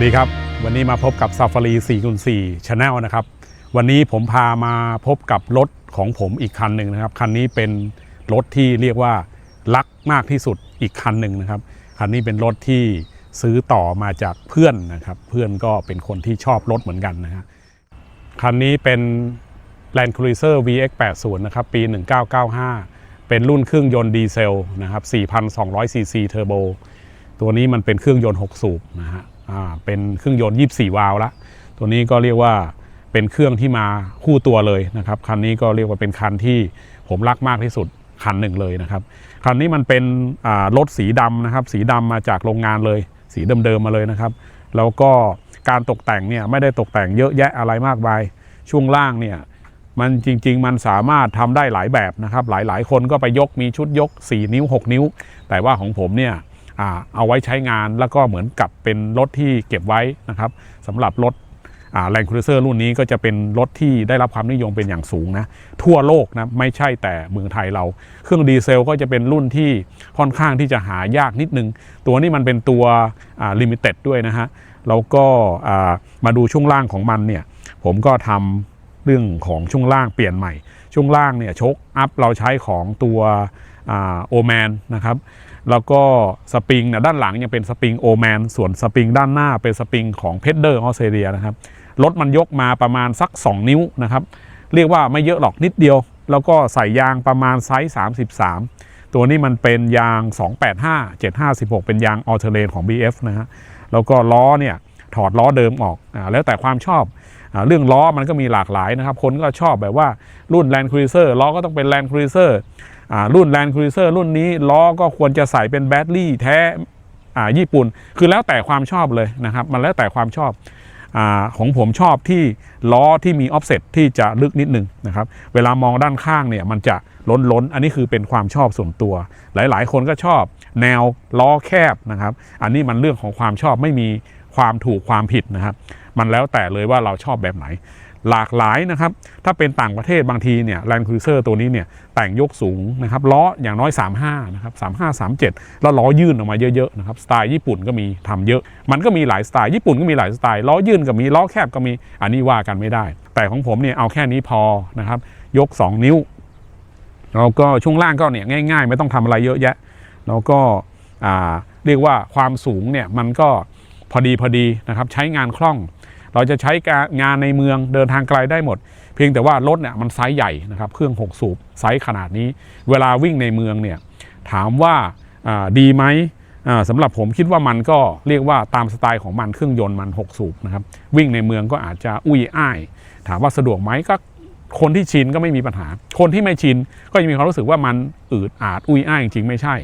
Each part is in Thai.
วัสดีครับ วันนี้มาพบกับ Safari 404 Channel นะครับ วันนี้ผมพามาพบกับรถของผมอีกคันหนึ่งนะครับ คันนี้เป็นรถที่เรียกว่ารักมากที่สุดอีกคันหนึ่งนะครับ คันนี้เป็นรถที่ซื้อต่อมาจากเพื่อนนะครับ เพื่อนก็เป็นคนที่ชอบรถเหมือนกันนะฮะคันนี้เป็น Land Cruiser VX 80 นะครับ ปี 1995 เป็นรุ่นเครื่องยนต์ดีเซลนะครับ 4,200ซีซีเทอร์โบตัวนี้มันเป็นเครื่องยนต์ 6 สูบนะฮะ เป็นเครื่องยนต์ 24 วาล์วละ ตัวนี้ก็เรียกว่าเป็นเครื่องที่มาคู่ตัวเลยนะครับ คันนี้ก็เรียกว่าเป็นคันที่ผมรักมากที่สุดคันหนึ่งเลยนะครับ คันนี้มันเป็นรถสีดำนะครับ สีดำมาจากโรงงานเลย สีเดิมๆมาเลยนะครับ แล้วก็การตกแต่งเนี่ยไม่ได้ตกแต่งเยอะแยะอะไรมากมาย ช่วงล่างเนี่ยมันจริง ๆ มันสามารถทำได้หลายแบบนะครับ หลายๆ คนก็ไปยกมีชุดยก 4 นิ้ว 6 นิ้ว แต่ว่าของผมเนี่ย เอาไว้ใช้งานแล้วก็เหมือนกับเป็นรถที่เก็บไว้นะครับสำหรับรถแรงคูเซอร์รุ่นนี้ก็จะเป็นรถที่ได้รับความนิยมเป็นอย่างสูงนะทั่วโลกนะไม่ใช่แต่เมืองไทยเรา เครื่องดีเซลก็จะเป็นรุ่นที่ค่อนข้างที่จะหายากนิดนึง ตัวนี้มันเป็นตัวลิมิเต็ดด้วยนะฮะแล้วก็มาดูช่วงล่างของมันเนี่ยผมก็ทำเรื่องของช่วงล่างเปลี่ยนใหม่ ช่วงล่างเนี่ยชกอัพเราใช้ของตัวโอแมนนะครับ แล้วก็สปริงเนี่ยด้านหลังยังเป็นสปริงโอแมนส่วนสปริงด้านหน้าเป็นสปริงของเพชเดอร์ออสเตรเลียนะครับรถมันยกมาประมาณสัก 2 นิ้วนะครับ เรียกว่าไม่เยอะหรอกนิดเดียว แล้วก็ใส่ยางประมาณไซส์33 ตัวนี้มันเป็นยาง 285 756 เป็นยางออเทเลนของ BF นะฮะแล้วก็ล้อเนี่ยถอดล้อเดิมออกอแล้วแต่ความชอบอเรื่องล้อมันก็มีหลากหลายนะครับ คนก็ชอบแบบว่ารุ่น Land Cruiser ล้อก็ต้องเป็น Land Cruiser อ่า รุ่น Land Cruiser รุ่นนี้ล้อก็ควรจะใส่เป็นแบตลี่แท้ญี่ปุ่น คือแล้วแต่ความชอบเลยนะครับ มันแล้วแต่ความชอบอของผมชอบที่ล้อที่มี offset ที่จะลึกนิดนึงนะครับ เวลามองด้านข้างเนี่ยมันจะล้นล้น อันนี้คือเป็นความชอบส่วนตัว หลาย ๆ คนก็ชอบแนวล้อแคบนะครับ อันนี้มันเรื่องของความชอบไม่มีความถูกความผิดนะครับ มันแล้วแต่เลยว่าเราชอบแบบไหน หลากหลายนะครับ ถ้าเป็นต่างประเทศบางทีเนี่ย Land Cruiser ตัวนี้เนี่ยแต่งยกสูงนะครับล้ออย่างน้อย 35 นะครับ 35 37 แล้วล้อยื่นออกมาเยอะๆนะครับสไตล์ญี่ปุ่นก็มีทำเยอะ มันก็มีหลายสไตล์ญี่ปุ่นก็มีหลายสไตล์ล้อยื่นก็มีล้อแคบก็มีอันนี้ว่ากันไม่ได้ แต่ของผมเนี่ยเอาแค่นี้พอนะครับยก 2 นิ้วแล้วก็ช่วงล่างก็เนี่ยง่าย ๆ ไม่ต้องทำอะไรเยอะแยะแล้วก็อ่าเรียกว่าความสูงเนี่ยมันก็พอดีพอดีนะครับใช้งานคล่อง เราจะใช้งานในเมืองเดินทางไกลได้หมด เพียงแต่ว่ารถเนี่ยมันไซส์ใหญ่นะครับเครื่อง 6 สูบไซส์ขนาดนี้ เวลาวิ่งในเมืองเนี่ยถามว่าดีไหมสำหรับผมคิดว่ามันก็เรียกว่าตามสไตล์ของมันเครื่องยนต์มัน 6 สูบนะครับวิ่งในเมืองก็อาจจะอุ้ยอ้าย ถามว่าสะดวกไหมก็คนที่ชินก็ไม่มีปัญหา คนที่ไม่ชินก็จะมีความรู้สึกว่ามันอืดอาดอุ้ยอ้ายจริงๆไม่ใช่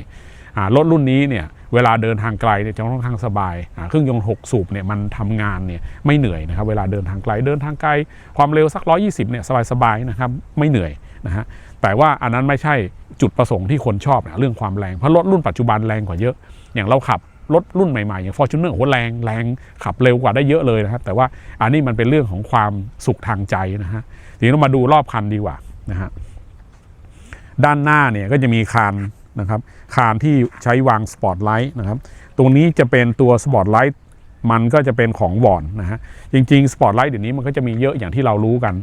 รถรุ่นนี้เนี่ย เวลาเดินทางไกลเนี่ยจะค่อนข้างสบาย เครื่องยนต์ 6 สูบเนี่ยมันทำงานเนี่ยไม่เหนื่อยนะครับ เวลาเดินทางไกล เดินทางไกล ความเร็วสัก 120เนี่ยสบายๆนะครับ ไม่เหนื่อยนะฮะ แต่ว่าอันนั้นไม่ใช่จุดประสงค์ที่คนชอบนะเรื่องความแรง เพราะรถรุ่นปัจจุบันแรงกว่าเยอะ อย่างเราขับรถรุ่นใหม่ๆ อย่าง Fortuner โอ้โหแรงแรงขับเร็วกว่าได้เยอะเลยนะครับ แต่ว่าอันนี้มันเป็นเรื่องของความสุขทางใจนะฮะ ทีนี้เรามาดูรอบคันดีกว่านะฮะ ด้านหน้าเนี่ยก็จะมีคาน นะครับคานที่ใช้วางสปอตไลท์นะครับตรงนี้จะเป็นตัวสปอตไลท์มันก็จะเป็นของวอนนะฮะจริงๆสปอตไลท์เดี๋ยวนี้มันก็จะมีเยอะอย่างที่เรารู้กัน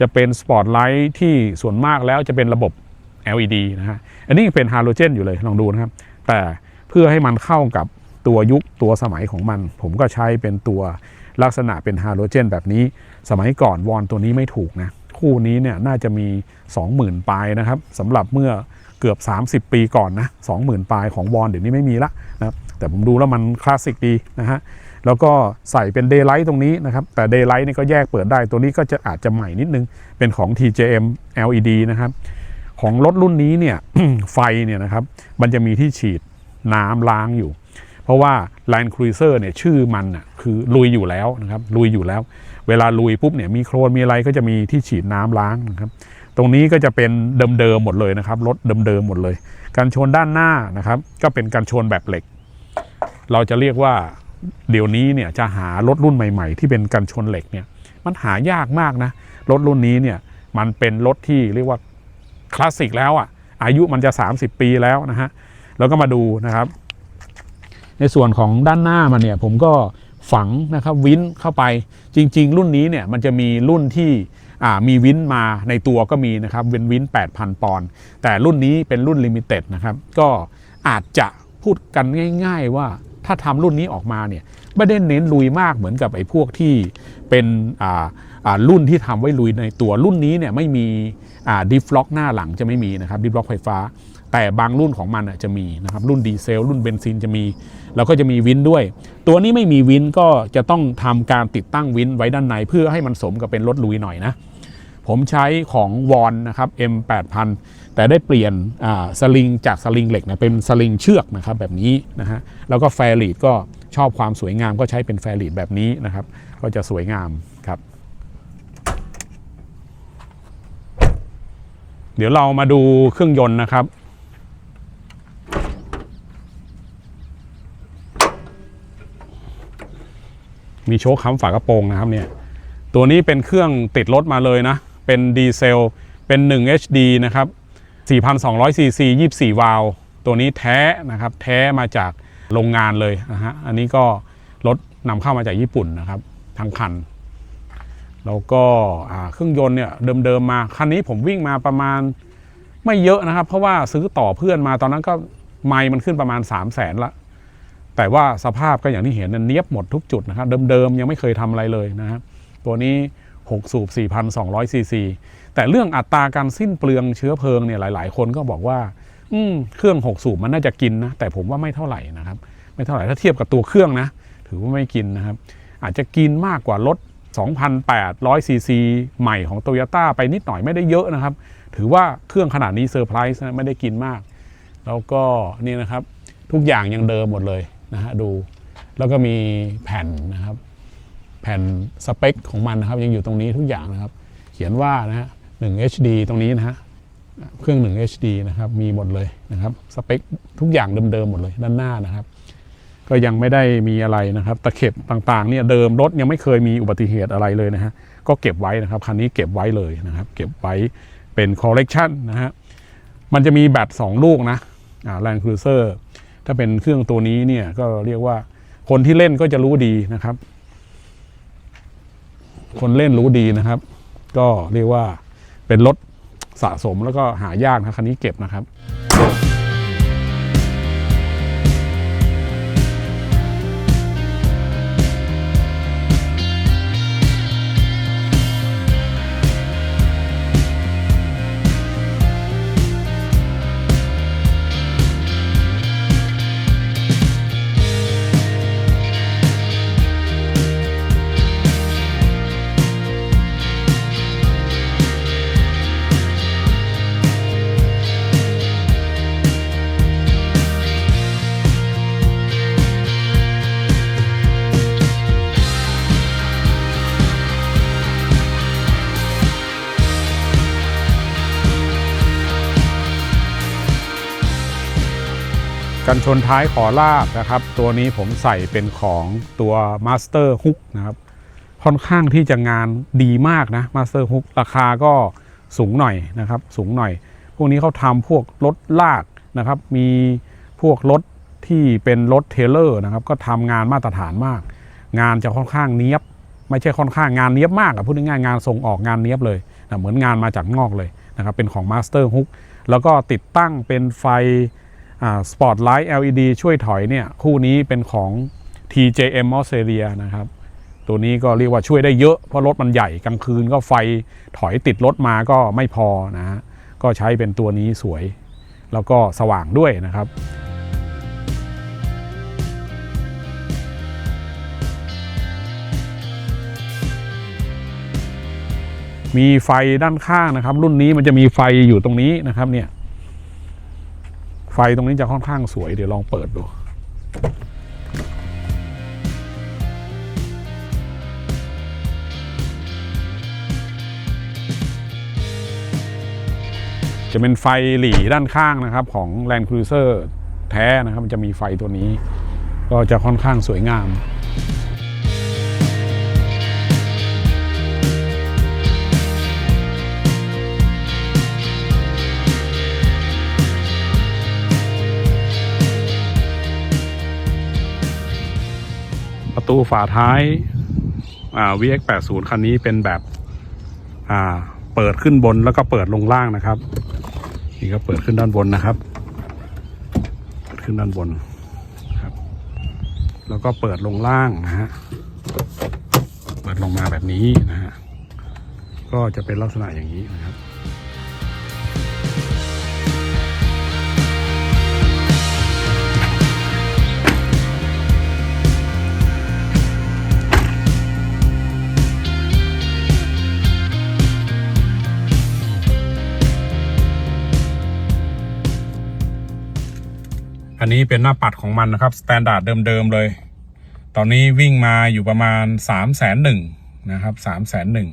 จะเป็นสปอตไลท์ที่ส่วนมากแล้วจะเป็นระบบ LED นะฮะอันนี้เป็นฮาโลเจนอยู่เลยลองดูนะครับ แต่เพื่อให้มันเข้ากับตัวยุคตัวสมัยของมัน ผมก็ใช้เป็นตัวลักษณะเป็นฮาโลเจนแบบนี้ สมัยก่อนวอนตัวนี้ไม่ถูกนะ คู่นี้เนี่ยน่าจะมี 20,000ปลายนะครับสำหรับเมื่อ เกือบ 30 ปีก่อนนะ20,000ปลายของวอนเดี๋ยวนี้ไม่มีละนะครับแต่ผมดูแล้วมันคลาสสิกดีนะฮะแล้วก็ใส่เป็นเดย์ไลท์ตรงนี้นะครับ แต่เดย์ไลท์นี่ก็แยกเปิดได้ตัวนี้ก็จะอาจจะใหม่นิดนึง เป็นของ TJM LED นะครับ ของรถรุ่นนี้เนี่ยไฟเนี่ยนะครับ มันจะมีที่ฉีดน้ำล้างอยู่ เพราะว่า Land Cruiser เนี่ยชื่อมันน่ะคือลุยอยู่แล้วนะครับลุยอยู่แล้ว เวลาลุยปุ๊บเนี่ยมีโครนมีอะไรก็จะมีที่ฉีดน้ำล้างนะครับ ตรงนี้ก็จะเป็นเดิมๆหมดเลยนะครับรถเดิมๆหมดเลย การชนด้านหน้านะครับ ก็เป็นการชนแบบเหล็ก เราจะเรียกว่าเดี๋ยวนี้เนี่ยจะหารถรุ่นใหม่ ๆ ที่เป็นกันชนเหล็กเนี่ยมันหายากมากนะรถรุ่นนี้เนี่ยมันเป็นรถที่เรียกว่าคลาสสิกแล้วอะอายุมันจะ 30 ปีแล้วนะฮะแล้วก็มาดูนะครับ ในส่วนของด้านหน้ามันเนี่ยผมก็ฝังนะครับวินเข้าไปจริง ๆ รุ่นนี้เนี่ยมันจะมีรุ่นที่ มีวินมาในตัวก็มีนะครับเป็นวิน 8,000 ปอนด์แต่รุ่นนี้เป็นรุ่นลิมิเต็ดนะครับก็อาจจะพูดกันง่าย ๆ ว่าถ้าทำรุ่นนี้ออกมาเนี่ยไม่ได้เน้นลุยมากเหมือนกับไอ้พวกที่เป็นรุ่นที่ทำไว้ลุยในตัวรุ่นนี้เนี่ยไม่มีดิฟล็อกหน้าหลังจะไม่มีนะครับดิฟล็อกไฟฟ้า แต่บางรุ่นของมันจะมีนะครับรุ่นดีเซล รุ่นเบนซินจะมี แล้วก็จะมีวินด้วย ตัวนี้ไม่มีวินก็จะต้องทำการติดตั้งวินไว้ด้านในเพื่อให้มันสมกับเป็นรถลุยหน่อยนะ ผมใช้ของวอนนะครับ M8000 แต่ได้เปลี่ยนสลิงจากสลิงเหล็กนะเป็นสลิงเชือกนะครับแบบนี้นะฮะแล้วก็แฟรีดก็ชอบความสวยงามก็ใช้เป็นแฟรีดแบบนี้นะครับ ก็จะสวยงามครับ เดี๋ยวเรามาดูเครื่องยนต์นะครับมีโชคค้ำฝากระโปรงนะครับเนี่ยตัวนี้เป็นเครื่องติดรถมาเลยนะ เป็นดีเซล เป็น 1 HD นะครับ 4,200ซีซี24 วาล์วตัวนี้แท้นะครับ แท้มาจากโรงงานเลยนะฮะ อันนี้ก็รถนำเข้ามาจากญี่ปุ่นนะครับ ทั้งคัน แล้วก็เครื่องยนต์เนี่ยเดิมๆมา คันนี้ผมวิ่งมาประมาณไม่เยอะนะครับ เพราะว่าซื้อต่อเพื่อนมาตอนนั้นก็ไมล์มันขึ้นประมาณ 3 0 0แสนละแต่ว่าสภาพก็อย่างที่เห็นนะเนี้ยบหมดทุกจุดนะครับ เดิมๆยังไม่เคยทำอะไรเลยนะครับตัวนี้ 6 สูบ 4,200 ซีซี แต่เรื่องอัตราการสิ้นเปลืองเชื้อเพลิงเนี่ยหลาย ๆ คนก็บอกว่า อืมเครื่อง 6 สูบมันน่าจะกินนะ แต่ผมว่าไม่เท่าไหร่นะครับ ไม่เท่าไหร่ถ้าเทียบกับตัวเครื่องนะ ถือว่าไม่กินนะครับ อาจจะกินมากกว่ารถ 2,800 ซีซีใหม่ของโตโยต้าไปนิดหน่อยไม่ได้เยอะนะครับ ถือว่าเครื่องขนาดนี้เซอร์ไพรส์นะไม่ได้กินมาก แล้วก็นี่นะครับทุกอย่างยังเดิมหมดเลยนะฮะดู แล้วก็มีแผ่นนะครับ แผ่นสเปคของมันนะครับ ยังอยู่ตรงนี้ทุกอย่างนะครับ เขียนว่านะฮะ1 HD ตรงนี้นะฮะเครื่อง 1 HD นะครับ มีหมดเลยนะครับสเปคทุกอย่างเดิมๆหมดเลยด้านหน้านะครับ ก็ยังไม่ได้มีอะไรนะครับ ตะเข็บต่างๆเนี่ยเดิมรถยังไม่เคยมีอุบัติเหตุอะไรเลยนะฮะก็เก็บไว้นะครับคันนี้เก็บไว้เลยนะครับ เก็บไว้เป็นคอลเลกชันนะฮะมันจะมีแบต2ลูกนะอ่าแลนด์ครูเซอร์ถ้าเป็นเครื่องตัวนี้เนี่ยก็เรียกว่าคนที่เล่นก็จะรู้ดีนะครับ คนเล่นรู้ดีนะครับ ก็เรียกว่าเป็นรถสะสมแล้วก็หายากนะคันนี้เก็บนะครับ กันชนท้ายขอลากนะครับ ตัวนี้ผมใส่เป็นของตัว Master Hook นะครับ ค่อนข้างที่จะงานดีมากนะ Master Hook ราคาก็สูงหน่อยนะครับ สูงหน่อย พวกนี้เขาทำพวกรถลากนะครับ มีพวกรถที่เป็นรถเทเลอร์นะครับ ก็ทำงานมาตรฐานมาก งานจะค่อนข้างเนี้ยบ ไม่ใช่ค่อนข้างงานเนี้ยบมากอะพูดง่ายๆงานส่งออกงานเนี้ยบเลยนะเหมือนงานมาจากนอกเลยนะครับ เป็นของ Master Hook แล้วก็ติดตั้งเป็นไฟ สปอตไลท์ LED ช่วยถอยเนี่ยคู่นี้เป็นของ TJM Australia นะครับ ตัวนี้ก็เรียกว่าช่วยได้เยอะเพราะรถมันใหญ่กลางคืนก็ไฟถอยติดรถมาก็ไม่พอนะฮะก็ใช้เป็นตัวนี้สวย แล้วก็สว่างด้วยนะครับมีไฟด้านข้างนะครับ รุ่นนี้มันจะมีไฟอยู่ตรงนี้นะครับเนี่ย ฟตรงนี้จะค่อนข้างสวย เดี๋ยวลองเปิดดูจะเป็นไฟหลีด้านข้างนะครับของ Land Cruiser แท้นะครับ มันจะมีไฟตัวนี้ ก็จะค่อนข้างสวยงาม ตูฝาท้ายอ่า VX 80 คันนี้เป็นแบบอ่าเปิดขึ้นบนแล้วก็เปิดลงล่างนะครับ นี่ก็เปิดขึ้นด้านบนนะครับ เปิดขึ้นด้านบนครับ แล้วก็เปิดลงล่างนะฮะ เปิดลงมาแบบนี้นะฮะ ก็จะเป็นลักษณะอย่างนี้นะครับ อันนี้เป็นหน้าปัดของมันนะครับสแตนดาร์ดเดิมๆเลย ตอนนี้วิ่งมาอยู่ประมาณ3ามแสนหนึ่งนะครับสามแสนหนึ่ง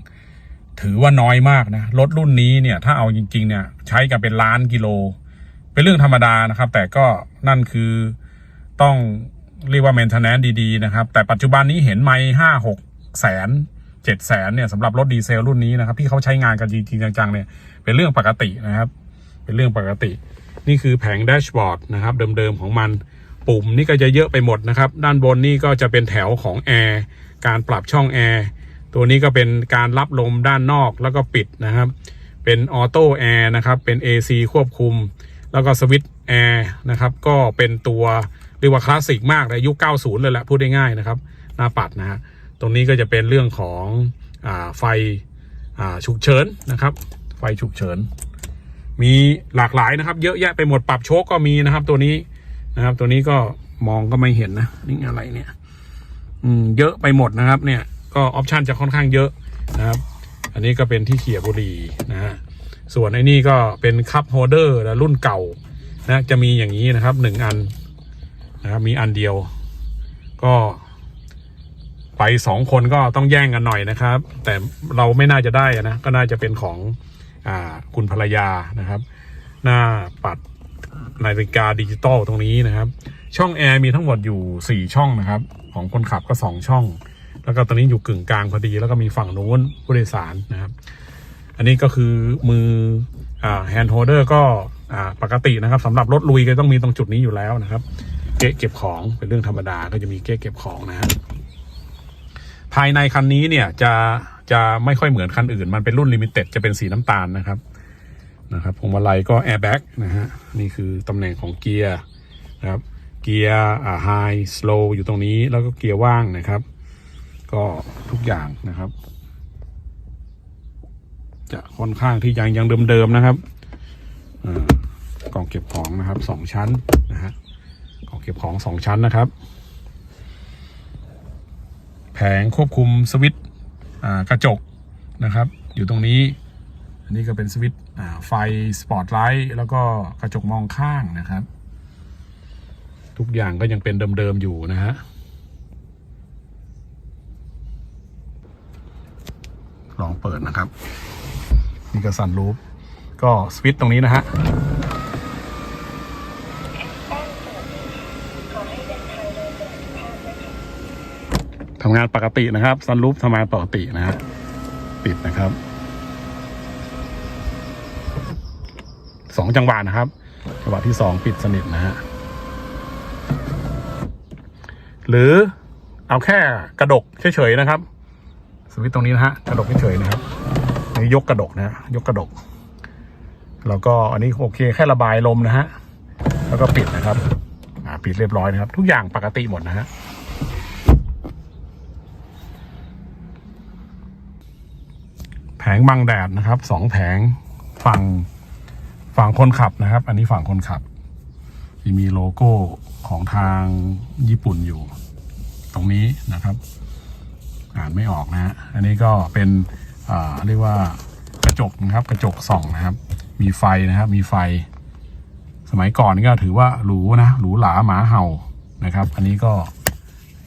ถือว่าน้อยมากนะ รถรุ่นนี้เนี่ยถ้าเอาจริงๆเนี่ยใช้กันเป็นล้านกิโล เป็นเรื่องธรรมดานะครับ แต่ก็นั่นคือต้องเรียกว่า m มนเทนแนนดีๆนะครับ แต่ปัจจุบันนี้เห็นไม่ห้าหกแสนเจ็ดแสนเนี่ยสำหรับรถดีเซลรุ่นนี้นะครับ ที่เขาใช้งานกันจริงๆจังๆเนี่ยเป็นเรื่องปกตินะครับ เป็นเรื่องปกติ นี่คือแผงแดชบอร์ดนะครับเดิมๆของมันปุ่มนี่ก็จะเยอะไปหมดนะครับ ด้านบนนี่ก็จะเป็นแถวของแอร์การปรับช่องแอร์ตัวนี้ก็เป็นการรับลมด้านนอกแล้วก็ปิดนะครับ เป็นออโต้แอร์นะครับเป็น AC ควบคุม แล้วก็สวิตช์แอร์นะครับก็เป็นตัวเรียกว่าคลาสสิกมากในยุค 90 เลยแหละพูดได้ง่ายนะครับ หน้าปัดนะฮะตรงนี้ก็จะเป็นเรื่องของอไฟฉุกเฉินนะครับ ไฟฉุกเฉิน มีหลากหลายนะครับ เยอะแยะไปหมดปรับโชคก็มีนะครับ ตัวนี้นะครับ ตัวนี้ก็มองก็ไม่เห็นนะนี่อะไรเนี่ย อืมเยอะไปหมดนะครับ เนี่ย ก็ออปชันจะค่อนข้างเยอะนะครับ อันนี้ก็เป็นที่เขี่ยบุหรี่นะฮะส่วนไอ้นี่ก็เป็นคัพโฮเดอร์รุ่นเก่านะจะมีอย่างนี้นะครับหนึ่งอันนะครับมีอันเดียว ก็ไปสองคนก็ต้องแย่งกันหน่อยนะครับ แต่เราไม่น่าจะได้นะ ก็น่าจะเป็นของ คุณภรรยานะครับ หน้าปัดนาฬิกาดิจิตอลตรงนี้นะครับ ช่องแอร์มีทั้งหมดอยู่ 4 ช่องนะครับ ของคนขับก็ 2 ช่อง แล้วก็ตอนนี้อยู่กึ่งกลางพอดี แล้วก็มีฝั่งโน้นผู้โดยสารนะครับ อันนี้ก็คือมือแฮนด์โฮลเดอร์ก็ปกตินะครับสำหรับรถลุยก็ต้องมีตรงจุดนี้อยู่แล้วนะครับ เก๊ะเก็บของเป็นเรื่องธรรมดาก็จะมีเก๊ะเก็บของนะฮะภายในคันนี้เนี่ยจะ จะไม่ค่อยเหมือนคันอื่น มันเป็นรุ่นลิมิเต็ดจะเป็นสีน้ำตาลนะครับนะครับพวงมาลัยก็แอร์แบ็กนะฮะนี่คือตำแหน่งของเกียร์นะครับเกียร์อ่าไฮสโลอยู่ตรงนี้แล้วก็เกียร์ว่างนะครับ ก็ทุกอย่างนะครับ จะค่อนข้างที่ยังยังเดิมๆนะครับกล่องเก็บของนะครับสองชั้นนะฮะกล่องเก็บของสองชั้นนะครับ แผงควบคุมสวิตช์ กระจกนะครับ อยู่ตรงนี้ อันนี้ก็เป็นสวิตช์ไฟสปอตไลท์แล้วก็กระจกมองข้างนะครับ ทุกอย่างก็ยังเป็นเดิมๆอยู่นะฮะลองเปิดนะครับ นี่ก็สันรูปก็สวิตช์ตรงนี้นะฮะ ทำงานปกตินะครับซันรูปทำงานปกตินะฮะปิดนะครับสองจังหวะนะครับ จังหวะที่สองปิดสนิทนะฮะหรือเอาแค่กระดกเฉยๆนะครับ สวิตช์ตรงนี้นะฮะกระดกเฉยๆนะครับนนี้ยกกระดกนะฮะยกกระดก แล้วก็อันนี้โอเคแค่ระบายลมนะฮะแล้วก็ปิดนะครับปิดเรียบร้อยนะครับ ทุกอย่างปกติหมดนะฮะ แผ งบังแดดนะครับสองแผงฝั่งฝั่งคนขับนะครับ อันนี้ฝั่งคนขับ ที่มีโลโก้ของทางญี่ปุ่นอยู่ ตรงนี้นะครับ อ่านไม่ออกนะฮะอันนี้ก็เป็นอ่าเรียกว่ากระจกนะครับ กระจกส่องนะครับ มีไฟนะครับ มีไฟ สมัยก่อนก็ถือว่าหรูนะหรูหราหมาเห่านะครับ อันนี้ก็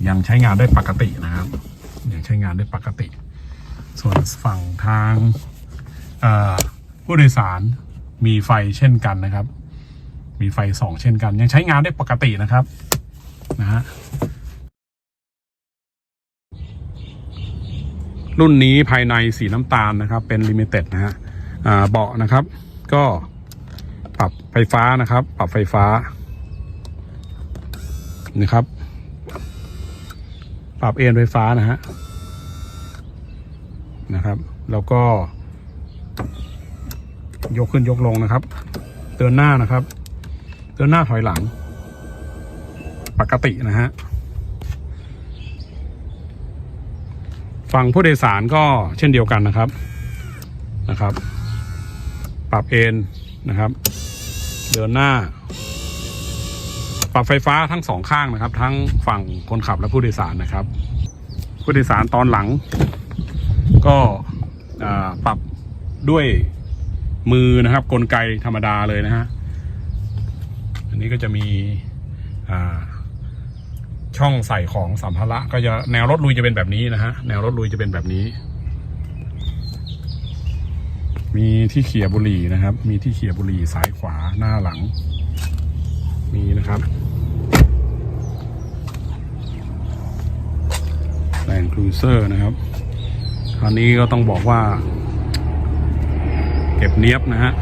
ยังใช้งานได้ปกตินะครับยังใช้งานได้ปกติ ส่วนฝั่งทางผู้โดยสารมีไฟเช่นกันนะครับ มีไฟสองเช่นกัน ยังใช้งานได้ปกตินะครับนะฮะรุ่นนี้ภายในสีน้ำตาลนะครับ เป็นลิมิเต็ดนะฮะเบาะนะครับ ก็ปรับไฟฟ้านะครับ ปรับไฟฟ้านะครับ ปรับเอนไฟฟ้านะฮะ นะครับ แล้วก็ ยกขึ้นยกลงนะครับ เตือนหน้านะครับ เตือนหน้าถอยหลัง ปกตินะฮะฝั่งผู้โดยสารก็เช่นเดียวกันนะครับนะครับ ปรับเอนนะครับ เดินหน้า ปรับไฟฟ้าทั้งสองข้างนะครับ ทั้งฝั่งคนขับและผู้โดยสารนะครับ ผู้โดยสารตอนหลัง ก็ปรับด้วยมือนะครับ กลไกธรรมดาเลยนะฮะอันนี้ก็จะมีช่องใส่ของสัมภาระก็จะแนวรถลุยจะเป็นแบบนี้นะฮะแนวรถลุยจะเป็นแบบนี้ มีที่เขี่ยบุหรี่นะครับ มีที่เขี่ยบุหรี่ซ้ายขวาหน้าหลัง มีนะครับแลนครูเซอร์นะครับ อันนี้ก็ต้องบอกว่า เก็บเนียบนะฮะ